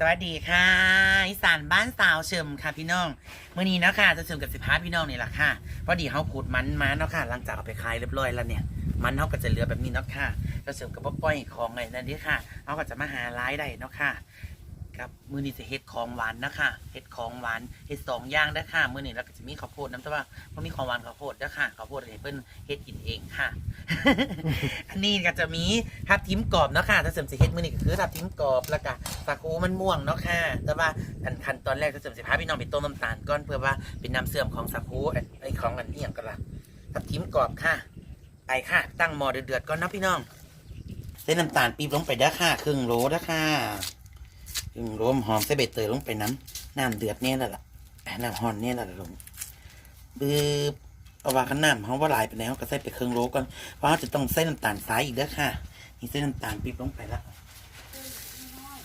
สวัสดีค่ะอีสานบ้านสาวเฉิมค่ะพี่น้องเมื่อนี้เนาะค่ะจะเฉิมกับสิบห้าพี่น้องนี่แหละค่ะพอดีเขาขูดมันมาเนาะค่ะหลังจากเอาไปขายเรียบร้อยแล้วเนี่ย มันเขาก็จะเหลือแบบนี้เนาะค่ะจะเฉิมกับป้อยของเลยนั่นนี่ค่ะเขาก็จะมาหารายได้เนาะค่ะ ครับมือนี้จะเฮ็ดของหวานนะคะเฮ็ดของหวานเฮ็ดสองอย่างเด้ค่ะมือนี้เราก็จะมีข้าวโพดน้ำแต่ว่าเพราะมีของหวานข้าวโพดเด้ค่ะข้าวโพดให้เพิ่นเฮ็ดกินเองค่ะ อันนี้ก็จะมีทับทิมกรอบเนาะค่ะถ้าเสริมสิเฮ็ดมื้อนี้ก็คือทับทิมกรอบแล้วก็สาคูมันม่วงเนาะค่ะแต่ว่าอันขั้นตอนแรกถ้าเสริมสิพาพี่น้องไปต้มน้ำตาลก่อนเพื่อว่าเป็นน้ำเสื่อมของสาคูไอ้ของอันนี้อย่างก็ละทับทิมกรอบค่ะไปค่ะ ตั้งหม้อเดือดๆก่อนนะพี่น้องเส้นน้ำตาลปี๊บลงไปด้ค่ะ ครึ่งโลด้ค่ะ ครึ่งโหลหอมใส่ใบเตยลงไปน้ำน้ำเดือดเนี่ยแหละล่ะอะน้ำฮอนเนี่ยแหละลงบืบเอาว่าขนน้ำเขาว่าลายไปแล้วก็ใส่ไปเครึ่องโลก่อนเพราะเราจะต้องใส่น้ำตาลทรายอีกเด้อค่ะนี่ใส่น้ำตาลปี๊บลงไปแล้ว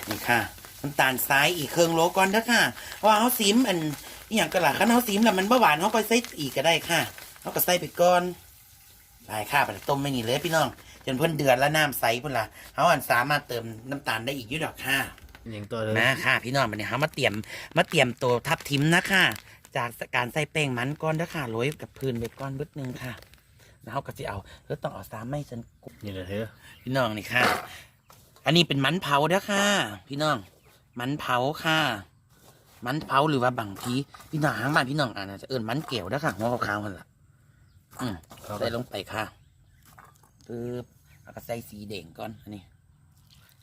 นี่ค่ะน้ำตาลทรายอีกเครื่องโลก่อนเด้อค่ะเพราะว่าเขาซิมอันนี่อย่างกระหล่ะคันเขาซิมแล้วมันเบาหวานเขาก็ใส่อีกก็ได้ค่ะเขาก็ใส่ไปก่อนได้ค่ะไปต้มไม่นี่เลยพี่น้องจนเพิ่นเดือดแล้วน้ำใสพุ่นละเขาอันสามารถเติมน้ำตาลได้อีกยุ่ดอกค่ะ อย่างตัวเลยนะค่ะพี่น้องมันเนี่ยเขามาเตรียมมาเตรียมตัวทับทิมนะค่ะจากการใส่แป้งมันก่อนเด้อค่ะโรยกับพื้นไปก้อนบึดหนึงค่ะแล้วเขาก็จะเอาเออต้องเอาสามไม่ฉันกุนี่แหละเธอพี่น้องนี่ค่ะ อันนี้เป็นมันเผาเด้อค่ะ พี่น้อง มันเผาค่ะ มันเผาหรือว่าบางทีพี่น้องหางบ้านพี่น้องอ่านอาจจะเอิ้นมันเกี่ยวเด้อค่ะหัวขาวๆมันล่ะ อืมเขาใส่ลงไปค่ะปึ๊บแล้วก็ใส่สีแดงก่อนอันนี้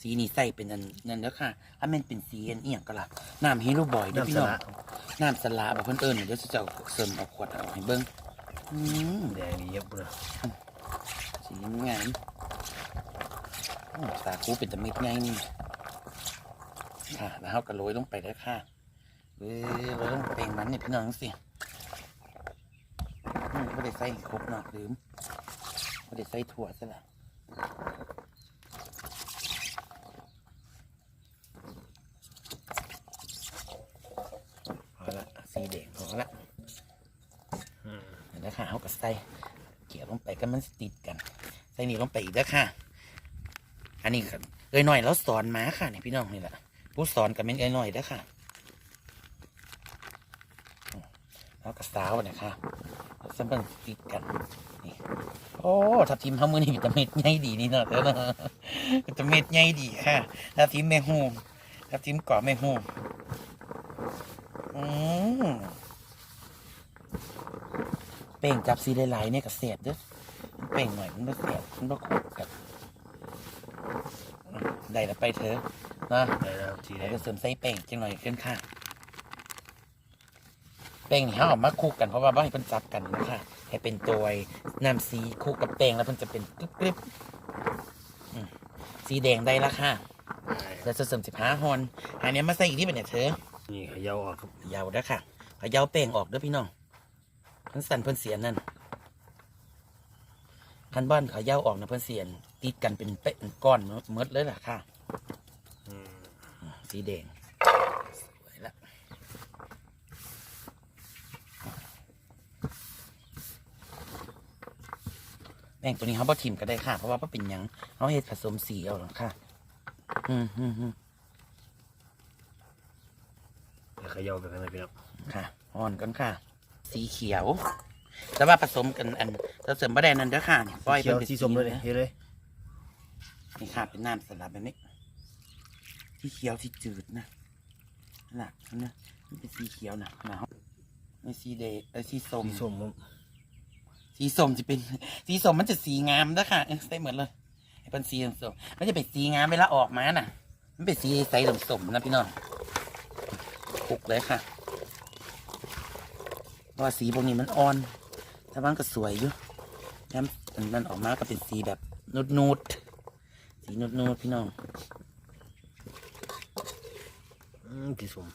สีนี่ใส่เป็นอันนั่นเด้อค่ะถ้ามันเป็นสีอันเอียงก็ล่ะน้ำฮีโร่บอยเด้อน้ำพี่สน้องละน้ำสลาแบบเพิ่นเอิญเดี๋ยวจะเอาเสริมเอาขวดเอาให้เบิ้งอืมแดงนี่เยอะเลยสีงามโอ้สาคูเป็นตะเม็ดใหญ่นี่ค่ะแล้วเขาก็โรยลงไปได้อค่ะเออโรยลงไปมันเนี่ยพี่น้องสิอืมไม่ได้ใส่ครบเนาะลืมไม่ได้ใส่ถั่วซะละ พอละ สีแดงพอละเห็นแล้วค่ะเขาก็ใส่เกี่ยวลงไปก็มันติดกัน ใส่นี่ลงไปอีกแล้วค่ะ อันนี้ก็เอ้ยหน่อยแล้วสอนมาค่ะนี่พี่น้องนี่แหละผู้สอนกับเม่นเอ้ยหน่อยแล้วค่ะแล้วก็สาวเนี่ยค่ะแล้วสัมพันติดกันนี่โอ้ทับทิมเขามือนี่วิตามินใหญ่ดีนี่เนาะเด้อเนาะวิตามินใหญ่ดีค่ะทับทิมแม่ฮูมทับทิมกาะแม่ฮูมอืม เป่งจับซีหลายๆเนี่ยกับเศษเด้อเป่งหน่อยมันก็เศษมันก็ขูดกันอืมได้แล้วไปเถอะนะได้แล้วทีแรแล้วกก็เสริมไส้เป่งจังหน่อยขึ้นค่ะเป่งนี่เขาเออกมาคลุกกันเพราะว่าบ่ให้เพิ่นจับกันนะคะให้เป็นตัวน้ำสีคลุกกับเป่งแล้วเพิ่นจะเป็นกรึบกรึบอืมสีแดงได้ละค่ะแล้วจะเสริมสิบห้าฮอนอันนี้มาใส่อีกที่เป็นเนี่ยเธอ นี่เขย่าออกครับยาวเด้อค่ะพยาวเป่งออกเด้อพี่น้อง เพิ่นสั่นเพิ่นเสียนนั่นคันบ้านเขายาวออกนะเพิ่นเสียน ติดกันเป็นเป๊ะเป็นก้อนเมดเลยล่ะค่ะอืมสีแดงสวยละแป้งตัวนี้เขาบ่ทิมก็ได้ค่ะ เพราะว่าบ่เป็นหยังเขาเฮ็ดผสมสีเอาหรอกค่ะ อืมอืมอืมแล้วเขย่าไปกันเลยพี่น้องค่ะอ่อนกันค่ะ สีเขียว แต่ว่าผสมกันอันเราเสริมประเด็นนั้นเด้อค่ะนี่ปล่อยเขียวเป็นสีส้มเลยนะเฮ้ยเลยนี่ค่ะเป็นน้ำสลับแบบนี้สีเขียวที่จืดนะหนักนะมันเป็นสีเขียวนะหนาวไม่สีเดย์เอ้ยสีส้มสีส้มครับสีส้มจะเป็น สีส้มมันจะสีงามเด้อค่ะเอ้ยใส่เหมือนเลยไอ้เป็นสีส้มมันจะเป็นสีงามเวลาออกมาน่ะ มันเป็นสีใสสมๆนะพี่น้องคลุกเลยค่ะเพ ราะว่าสีพวกนี้มันอ่อนแต่ว่ามันก็สวยอยู่ย้ำมันมันออกมาก็เป็นสีแบบนูดนูดๆสีนูดนูดๆพี่น้องอืมสีส้ม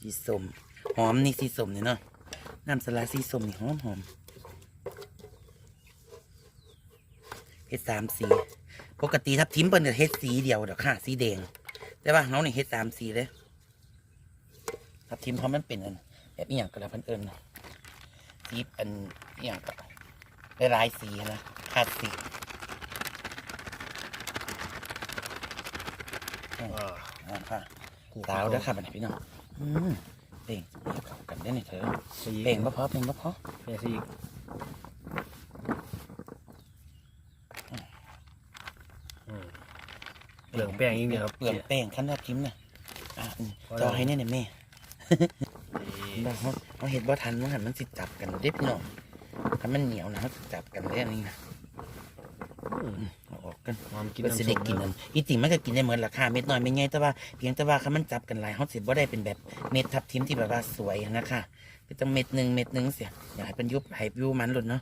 สีส้มหอมนี่สีส้มนี่เนาะน้ำสลัดสีส้มนี่หอมหอมเฮ็ดสามสี ปกติทับทิมเปิ้นจะเฮ็ดสีเดียวเดี๋ยวค่ะ สีแดง ได้ป่ะน้องนี่เฮ็ดสามสีเลยทับทิมเขามันเป็นอันแบบนี้อย่างกระพันเอิญทีอันอย่างกับลายสีนะขาดสีค่ะสาวด้วยค่ะบันพี่น้องเพลงเดียกันได้ไหมเธอเพลงเพราะเพลงเพระเพลงสิ ลืองแป้งอีกเนี่ยครับเปลือกแป้งขั้นทับทิมเนี่ยอะอืมพอแล้วจอให้แน่เนี่ยแม่นี่บอกเขาเขาเห็นว่าทันมันหันมันสิจับกันเด็บพี่น้องถ้ามันเหนียวนะเขาสิจับกันได้อันนี้นะอืมเอาออกกันความกินก็สิน้ำได้ส้มกินนั่นอีจริงมันก็กินได้เหมือนราคาเม็ดน้อยไม่ใหญ่แต่ว่าเพียงแต่ว่าคันมันจับกันหลายเขาสิบ่ได้เป็นแบบเม็ดทับทิมที่แบบว่าสวยนะคะเป็นต้องเม็ดหนึ่งเม็ดหนึ่งเสียอยากให้เป็นยุบให้วิวมันหลุดเนาะ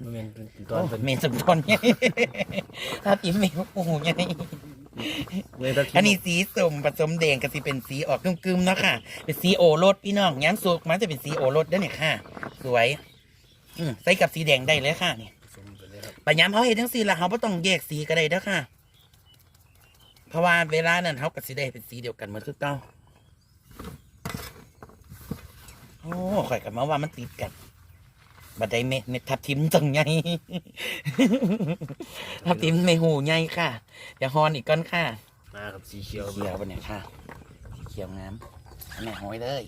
มันเป็นเป็นตตออนนเป็นเมนสมทอนไงทับทิมเมนโอ้โหไงเวลา อันนี้สีส้มผสมแดงก็สิเป็นสีออกกึมๆเนาะค่ะ เป็นสีโอรสพี่น้องย้ำสุกมันจะเป็นสีโอรสเด้เนี่ยค่ะ สวย อืมใส่กับสีแดงได้เลยค่ะนี่ปัญญามเขาเห็นทั้งสีละเขาไม่ต้องแยกสีก็ได้เด้อค่ะ เพราะว่าเวลานั้นเขากับสีแดงเป็นสีเดียวกันเหมือนคือเก้าโอ้ข่อยกับมาว่ามันติดกัน บัดไดเม็ดเม็ดทับทิมจังไงทับทิมไม่หูไงค่ะอย่าฮอนอีกก้อนค่ะมาครับสีเขีเขียยววเขียวปะเนี่ยค่ะสีเขียวงามอันไหนหอยเลย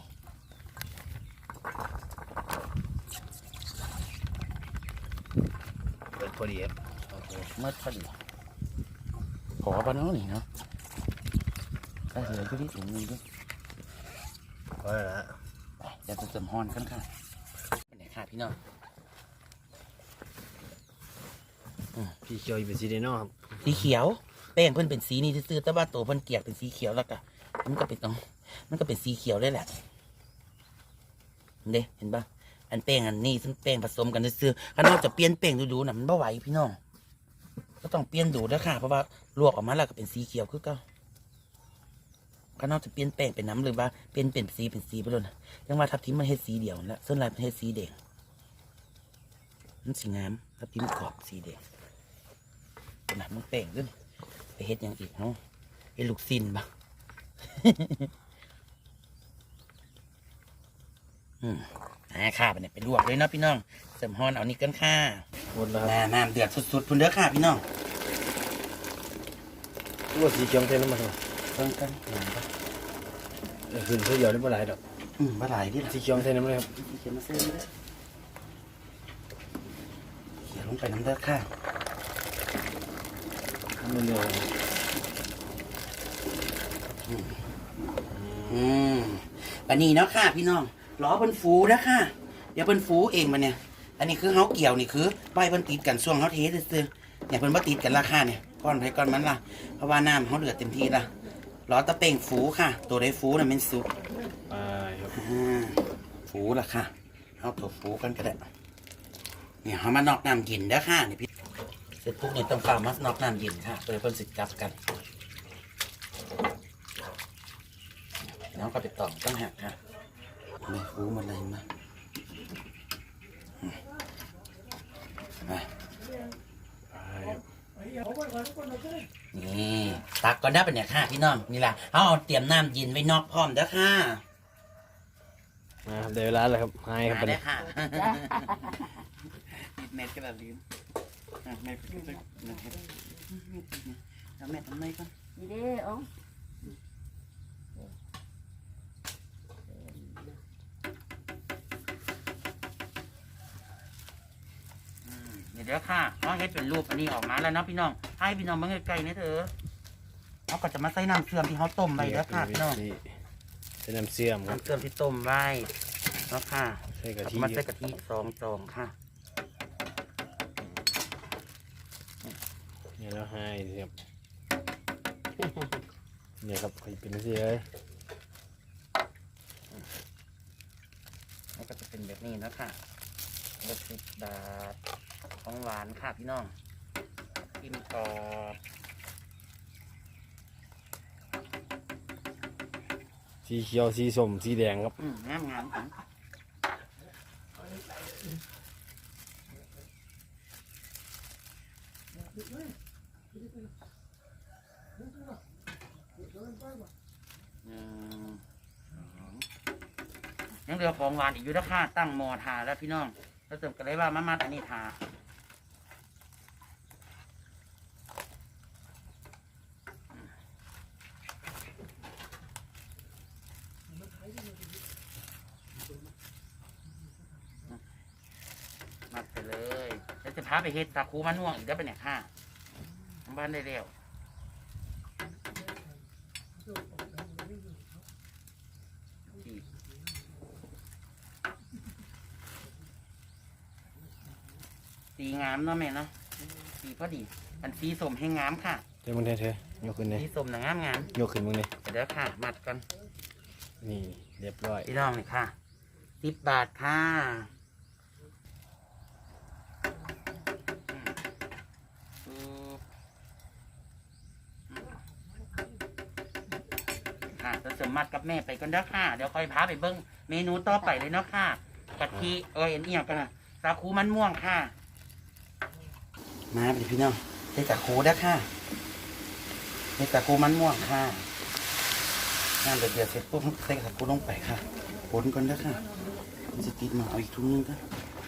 เปิดพอดีครับโอเคเมื่อพอดีขอปะเน้องนี่เนาะได้เลยก็ที่ถุงมือด้วยพอแล้วนะไปเดี๋ยวจะเติมฮอนกันค่ะเป็นไหนค่ะพี่น้อง สีเขียวอีกเป็นสีเดนอครับสีเขียวแป้งเพิ่นเป็นสีนี้ซื่อๆแต่ว่าตัวเพิ่นเกลียกเป็นสีเขียวแล้วก็มันก็เป็นตรงมันก็เป็นสีเขียวได้แหละเด้เห็นปะอันแป้งอันนี้ซึ่งแป้งผสมกันซื่อๆถ้านอกจากเปลี่ยนแป้งดูๆน่ะมันบ่ไหวพี่น้องก็ต้องเปลี่ยนดูแล้วค่ะเพราะว่าลวกออกมาแล้วก็เป็นสีเขียวคือเก่าข้างนอกจะเปลี่ยนแป้งเป็นน้ำหรือว่าเป็นเป็นสีเป็นสีไปเลยนะยังว่าทับทิมมันเฮ็ดสีเดียวแล้วส่วนลายมันเฮ็ดสีแดงมันสีงามทับทิมกรอบสีแดง เป็นน้ำมันแป้งด้วยไปเฮ็ดอย่างอีกเนาะไอ้ลูกซินบ่อืมอ่าค่ะไปเนี่ยไปลวกเลยเนาะพี่น้องเสริมฮอนเอานี่กันค่ะหมดแล้วครับน้ำน้ำเดือดสุดๆพุ่นเด้อค่ะพี่น้องว่าสีเขียวเท่นั้นมาครับเพิ่งกันหนังปะเออคือสีเขียวได้บ่หลายดอกอืมบ่หลายที่ละสีเขียวเท่นั้นมาครับเขียนมาเส้นนี้เลยเขียนลงไปน้ำเด้อค่ะ มันเร็วอืมอันนี้เนาะค่ะ พี่น้องล้อเพิ่นฟูนะค่ะ เดี๋ยวเพิ่นฟูเองมาเนี่ย อันนี้คือเฮาเกี่ยวนี่คือใบเพิ่นติดกันช่วงเฮาเทซื่อๆเนี่ยเพิ่นบ่ติดกันราคาเนี่ยก้อนไปก้อนมันล่ะเพราะว่าน้ำเฮาเดือดเต็มที่ละล้อตะเป่งฟูค่ะ ตัวใดฟูน่ะเป็นสุกไปครับอ่าฟูละค่ะเอาตัวฟูกันก็ได้เนี่ยเขามานอกน้ำเย็นเด้อค่ะนี่พี่ เสร็จปุ๊บเนี่ยต้องฝ่ามานอกน้ำเย็นค่ะเพื่อเพิ่นสิกลับกันแล้วก็ไปต่อต้องหักค่ะไม่ฟูหมาเลยมาอืมไปไปครับนี่ตักก่อนได้ปะเนี่ยค่ะพี่น้องนี่ล่ะเอาเอาเตรียมน้ำเย็นไว้นอกพร้อมเด้อค่ะมาครับได้เวลาแล้วครับหายครับมาไปได้เลยค่ะปิดเน็ ตก็แบบลืมอะไม่ปิดเลยแล้วแม่ทำไมก่อนนี่เด้ออ๋อเดี๋ยวเดี๋ยวค่ะน้องเฮ็ดเป็นรูปอันนี้ออกมาแล้วเนาะพี่น้อง ให้พี่น้องมาใกล้ๆนะเถอะเขาก็จะมาใส่น้ำเสื่อมที่เขาต้มไว้แล้วค่ะพี่น้องใส่น้ำเสื่อมครับน้ำเสื่อมที่ต้มไว้เนาะค่ะใส่กะแล้วทิก็มาใส่กะทิสองจองค่ะ เนี่ย แล้วให้ครับเนี่ยครับเป็นสีเลยแล้วก็จะเป็นแบบนี้เนาะค่ะรสสิบบาทของหวานค่ะพี่น้องกินกรอบสีเขียวสีส้มสีแดงครับ อืมงามงาม ของวานอีกยู่รค่าตั้งมอทาแล้วพี่น้องเราเสริมกันเลยว่ามามาตอันนี้ทามัไปเลยแล้วจะพาไปเฮ็ดตาคูมะน่วงอีกได้ปะเนี่ยค่ะบ้านได้เร็ว งามเนาะแม่เนาะสีพอดี อันสีสมให้งามค่ะเดี๋ยวมึงเถอะยกขึ้นเลยสีสมนะงามงามยกขึ้นมึงเลยเดี๋ยวค่ะ มัดกันนี่ เรียบร้อยพี่น้องเลยค่ะสิบบาทค่ะอืมค่ะจะเสริมมัดกับแม่ไปกันเด้อค่ะ เดี๋ยวค่อยพาไปเบิ้งเมนูต่อไปเลยเนาะค่ะกะทิเอ้ยอันเอียงกันนะสาคูมันม่วงค่ะ มาไปพี่น้องใส่สาคูเด้อค่ะใส่สาคูมันม่วงค่ะงานเดือดๆเสร็จปุ๊บใส่สาคูลงไปค่ะขนก่อนเด้อค่ะมันจะติดมาเอาอีกทุ่งนึงก็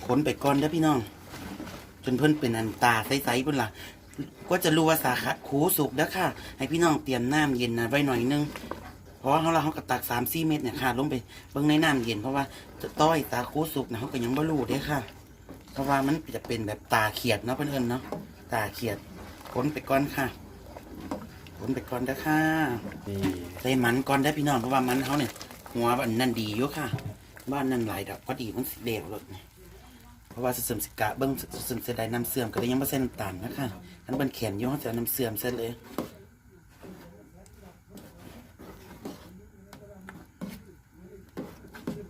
ขนไปก่อนเด้อพี่น้อง จนเพิ่อนเป็นอันตาใสๆเพิ่นล่ะก็จะรู้ว่าสาขาคูสุกเด้อค่ะ ให้พี่น้องเตรียมน้ำเย็นนะไว้หน่อยนึงเพราะว่าเขาเราเขากระตักสามสี่เม็ดเนี่ยค่ะลงไปเบิ่งในน้ำเย็นเพราะว่าต้อยสาคูสุกนะเขาก็ยังบ่รู้เด้อค่ะ เพราะว่ามันจะเป็นแบบตาเขียดเนาะเพื่อนๆเนาะตาเขียดขนไปก่อนค่ะขนไปก่อนเด้อค่ะนี่ใส่มันก่อนได้อพี่น้องเพราะว่ามันเขาเนี่ยหัวอันนั่นดีอยู่ค่ะ บ้านนั่นหลายดอกก็ดีมันสิเดวรถเนี่ยเพราะว่าเสื่อมสิกะเบิ้งเสื่อมเสียดายน้ำเสื่อมก็เลยยังไม่ใส่น้ำตาลนะคะอันเป็นแขนอยู่เขาจะเอาน้ำเสื่อมเส้นเลย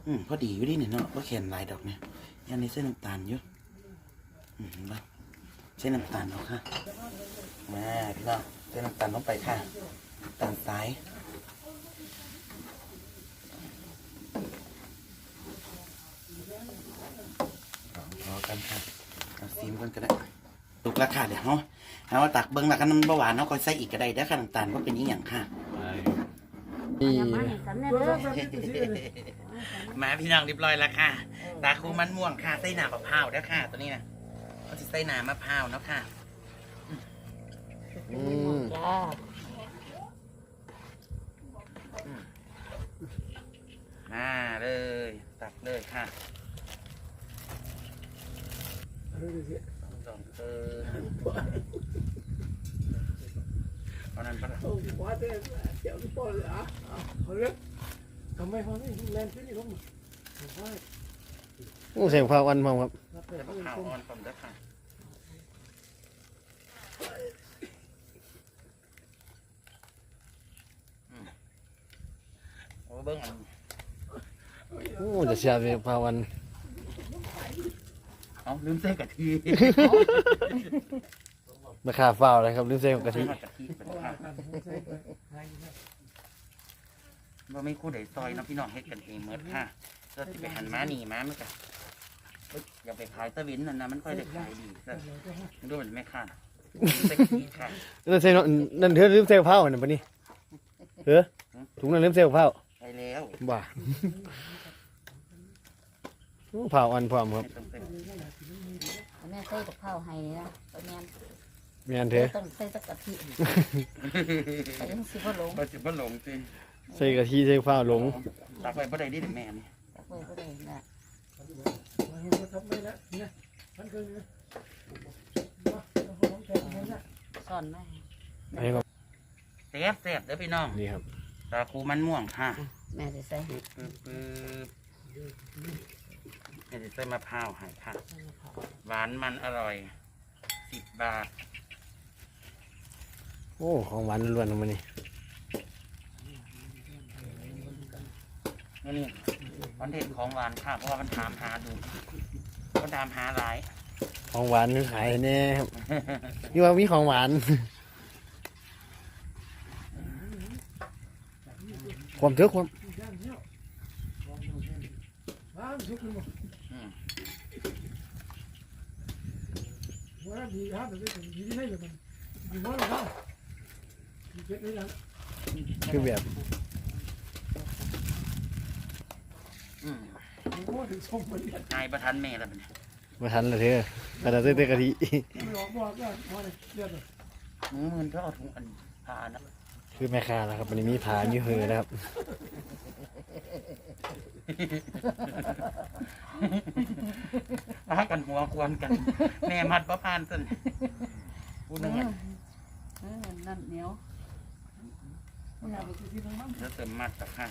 อืมพอดีอยู่ดิเนี่ยเนาะว่าแขนหลายดอกเนี่ยยังในเส้นน้ำตาลอยู่ อืมเห็นปะเส้นน้ำตาลเอาค่ะมาพี่น้องเส้นน้ำตาลลงไปค่ะน้ำตาลซ้ายพอกันค่ะเอาซีมกันก็ได้ตุกราคาเดี๋ยวเนาะเอาตักเบิ้งแล้วกันน้ำเบาหวานเนาะก็ใส่อีกก็ได้เด้อค่ะน้ำตาลว่าเป็นอีหยังค่ะนี่อย่ามาให้กันแน่เด้อมาพี่น้องเรียบร้อยแล้วค่ะตาคูมันม่วงค่ะไส้หนามะพร้าวเด้อค่ะตัวนี้นะ เขาจะไส้หนามะพร้าวเนาะค่ะอืมจ้ามาเลย ตักเลยค่ะสองเออเอานั้นปะล่ะ quá thế kiểu cái tôi à hồi rất cầm mấy hôm ấy lên cái gì không quá โอ้เสียงพาวันพร้อมครับแต่มะพร้าวอ่อนผมเด้อค่ะอืมโอ้เบิ้งอันโอ้จะเสียเสียงพาวันเอาลืมใส่กะทิราคาเฝ้าวเลยครับลืมเสียงกะทิใส่กะทิเป็นค่ะว่าไม่คู่ใดซอยเนาะพี่น้องเฮ็ดกันเองเมื่อค่ะเราสิไปหันม้าหนีม้าเมื่อกันเฮ้ย อย่าไปขายตะวินนั่นนะมันค่อยได้ขายดีแต่มันดูเหมือนไม่ค่ะใส่กะทิค่ะนั่นเสียงนั่นเธอลืมเสียงเผาเนี่ยปะนี่เออถุงนั้นลืมเสียงเผาไปแล้วบ้าโอ้เผาอันพร้อมครับไม่ต้องใส่แม่ใส่กับข้าให้นะตอนแม่นเถอะต้องใส่ตะกะทิใส่ยังสิบ่หลงมาสิบ่หลงสิใส่กะทิใส่เผาหลงตักไปบ่ได้ดิแม่นี่ตะเวยบ่ได้นะ nó thấm mấy đấy nha hắn cứ nó không thể nó ซ่อนมาไอ้ครับแซ่บแซ่บเด้อพี่น้องนี่ครับสาคูมันม่วงค่ะแม่สิใส่ให้ปึ๊บปึ๊บนี่จะใส่มะพร้าวให้ค่ะหวานมันอร่อยสิบบาท โอ้ของหวานล้วนๆมานี่นี่นี่ค อนเทนต์ของหวานค่ะเพราะว่ามันถามหาดูก็ถามหาหลายของหวานนี่ขายแน่ครับนี่ว่ามีของหวาน ความเถอะความ à giúp mình Ừ. quá คือแบบอืม mình có thể xong mình นายประทันแม่แล้วเป็นยมาทันละเธอแต่เราใส่แต่กะทิ mình bỏ qua cái hoa này biết rồi มือมือก็เอาถุงอันพานะคือแม่ค้าแล้วครับวันนี้มีผามีเหือนะครับรักกันหัวควรกัน แม่มัดประพานต้นพูดนึงเออะอเออนั่นเหนียว แล้วเติมมัดตักค่ะ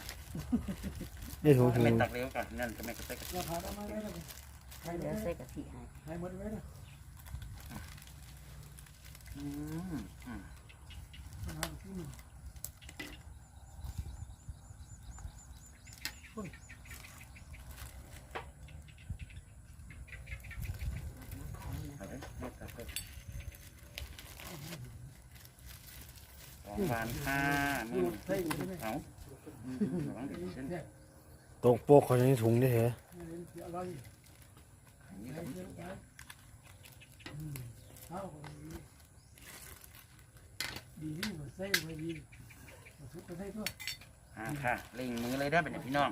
ได้ถุงถุงไม่ตักเร็วกันนั่นก็ไม่กระเตกกระอย่าพาได้มาได้เลยเดี๋ยวใส่กะทิให้ให้หมดไว้เลยอืมอืม หาที่นี่ เอาเลยไม่ตักเลย ของหวานค่ะดูนี่ใส่อยู่ที่นี่เอาอืมระวังเดี๋ยวเส้นเนี่ยตกโปกเขาจะในถุงได้เหรออะไรอันนี้ใส่ก็เยอะไปเอาดีที่มันใส่ไว้ดีทุกประเทศด้วยอ่าค่ะเล่งมือเลยได้เป็นพี่น้อง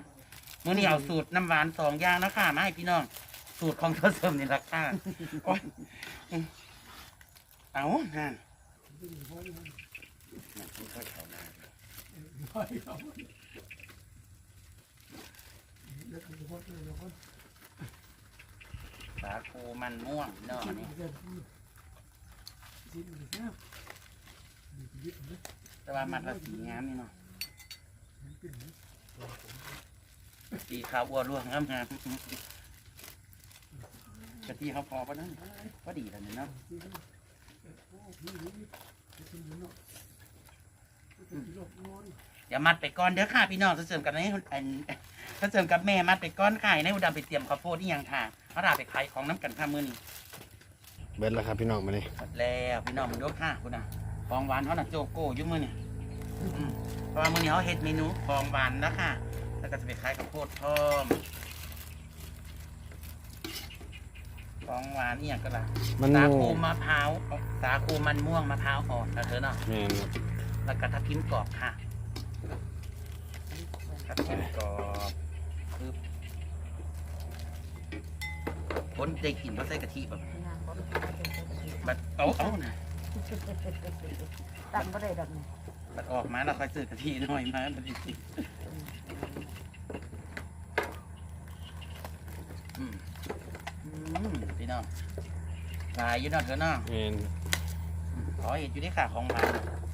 มื้อนี้เอาสูตรน้ำหวานสองอย่างนะค่ะมาให้พี่น้อง สูตรของเธอเสริมนี่ละค่ะโอ๊ยเอานั่น มันไม่ค่อยเข้าหน้าพอดีเอาเดี๋ยวจะพอดีเดี๋ยวพอดีสาคูมันม่วงพี่น้องอันนี้เดี๋ยวดีดีดีนะดีดีดีแต่ว่ามันละสีงามนี่เนาะสีขาวบัวร่วงงามงามกะทิเขาพอปะนั่นก็ดีแล้วเนี่ยเนาะ อย่ามัดไปก้อนเด้อค่ะพี่น้องเสริมกับในอันเสริมกับแม่มัดไปก้อนขายในอุดมไปเตรียมข้าวโพดที่ยังค่ะเขาดาไปขายของน้ำกันค่ะมือนี้เบิดแล้วครับพี่น้องมาเลยหมดแล้วพี่น้องมึงดูค่ะคุณน่ะของหวานเขาน่ะโจโก้อยุ่มือเนี่ยอืมเพราะว่ามือนี้เขาเฮ็ดเมนูของหวานแล้วค่ะ แล้วก็จะไปขายข้าวโพดพร้อมของหวานนี่อย่างก็ล่ะมันสาโม่คูมะพร้าวสาคูมันม่วงมะพร้าวอ่อนนะเธอเนาะ แม่นครับแล้วก็ทับทิมกรอบค่ะทับทิมกรอบคือคนได้กินเพราะใส่กะทิแบบงานบ่ได้ใส่กะทิแบบเอาเอานะตั้งบ่ได้ดอกนี่บัดออกมาเราค่อยซื้อกะทิหน่อยมาบัดนี้สิอืมอืมพี่น้องตายอยู่เนาะเธอเนาะแม่นขอเห็นอยู่ที่ขาของหมาแ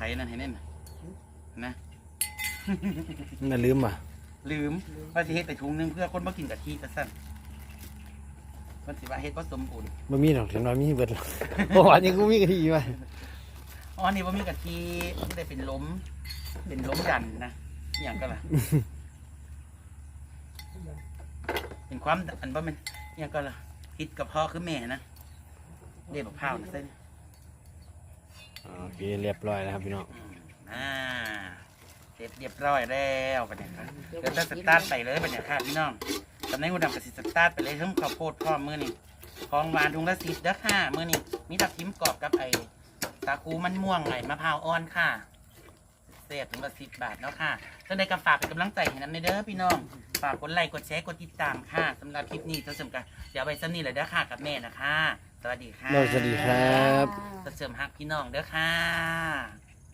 ม่ใครนั่นเห็นนั่นน่ะนะ น่าลืมอะลืมว่าสิเฮ็ดไปถุงหนึงเพื่อคนมากินกะทิกะสั่นมันสิว่าเฮ็ดก็สมบูรณ์บ่มีหรอกถึงน้อยมีเบิดหรอกเพราะว่านี่กูมีกะทิอยู่ว่ะอ๋อนี่ว่ามีกะทิไม่ได้เป็นล้ม เป็นล้มยันนะอหย่างก็ล่ะ เป็นความอันว่ามันอหย่างก็ล่ะคิดกับพ่อคือแม่นะเด็บข้าวนะเส้น โอเคเรียบร้อยแล้วครับพี่น้องอ่าเสร็จเรียบร้อยแล้วปะเนี่ยค่ะเดี๋ยวจะสตาร์ทไปเลยปะเนี่ยค่ะพี่น้องตำแหน่งหัวดำกับสิสตาร์ทไปเลยทั้งข้าวโพดพร้อมมือนี่ของหวานถุงละสิบเด้อค่ะมือนี่มีทับทิมกรอบกับไอ้สาคูมันม่วงไงมะพร้าวอ่อนค่ะเศษถุงละสิบบาทเนาะค่ะจะได้กระฝากเป็นกำลังใจให้น้ำในเด้อพี่น้อง ฝากกดไลค์กดแชร์กดติดตามค่ะสำหรับคลิปนี้เท่าเสริมกันเดี๋ยวไปซ้ำนี่เลยเด้อค่ะกับแม่นะคะ สวัสดีค่ะเราสวัสดีครับเท่าเสริมฮักพี่น้องเด้อค่ะ